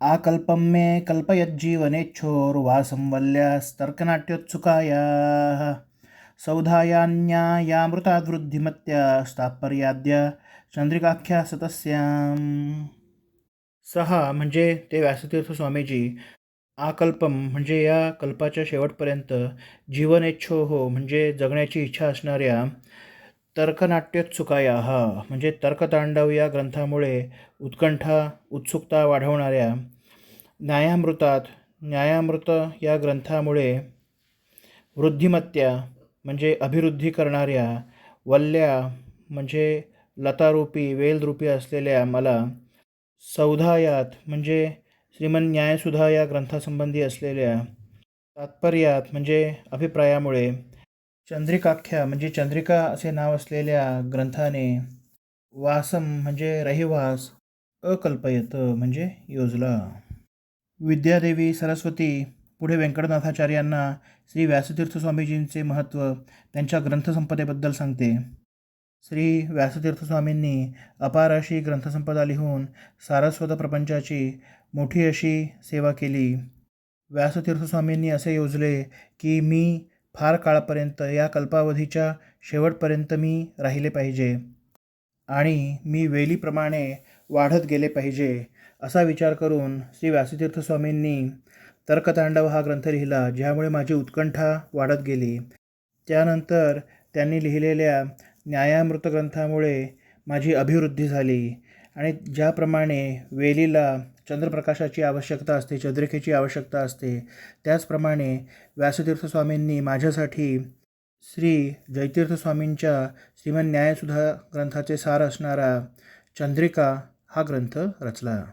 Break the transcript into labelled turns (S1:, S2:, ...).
S1: आकल्पं मे कल्पयज्जीवनेच्छोर्वासं वल्यास्तर्कनाट्योत्सुकायाः सौधायान्यायामृताद्वृद्धिमत्या चंद्रिकाख्या सतस्याम सहा म्हणजे ते व्यासतीर्थ स्वामीजी। आकल्पम म्हणजे या कल्पाच्या शेवटपर्यंत जीवनेच्छो हो म्हणजे जगण्याची इच्छा असणाऱ्या तर्कनाट्योत्सुकाया हा म्हणजे तर्कतांडव या ग्रंथामुळे उत्कंठा उत्सुकता वाढवणाऱ्या न्यायामृतात न्यायामृत या ग्रंथामुळे वृद्धिमत्या म्हणजे अभिवृद्धी करणाऱ्या वल्ल्या म्हणजे लतारूपी वेलरूपी असलेल्या मला सौधायात म्हणजे श्रीमन न्यायसुधा या ग्रंथासंबंधी असलेल्या तात्पर्यात म्हणजे अभिप्रायामुळे चंद्रिकाख्या म्हणजे चंद्रिका असे नाव असलेल्या ग्रंथाने वासम म्हणजे रहिवास अकल्पयत म्हणजे योजला. विद्यादेवी सरस्वती पुढे व्यंकटनाथाचार्यांना श्री व्यासतीर्थ स्वामीजींचे महत्त्व त्यांच्या ग्रंथसंपदेबद्दल सांगते. श्री व्यासतीर्थ स्वामींनी अपार अशी ग्रंथसंपदा लिहून सारस्वत प्रपंचाची मोठी अशी सेवा केली. व्यासतीर्थ स्वामींनी असे योजले की मी फार काळापर्यंत या कल्पावधीच्या शेवटपर्यंत मी राहिले पाहिजे आणि मी वेलीप्रमाणे वाढत गेले पाहिजे असा विचार करून श्री व्यासतीर्थस्वामींनी तर्कतांडव हा ग्रंथ लिहिला ज्यामुळे माझी उत्कंठा वाढत गेली. त्यानंतर त्यांनी लिहिलेल्या न्यायामृत ग्रंथामुळे माझी अभिवृद्धी झाली. आणि ज्याप्रमाणे वेलीला चंद्रप्रकाशाची आवश्यकता असते चंद्रिकेची आवश्यकता असते त्याचप्रमाणे व्यासतीर्थस्वामींनी माझ्यासाठी श्री जयतीर्थस्वामींच्या श्रीमन न्यायसुधा ग्रंथाचे सार असणारा चंद्रिका हा ग्रंथ रचला.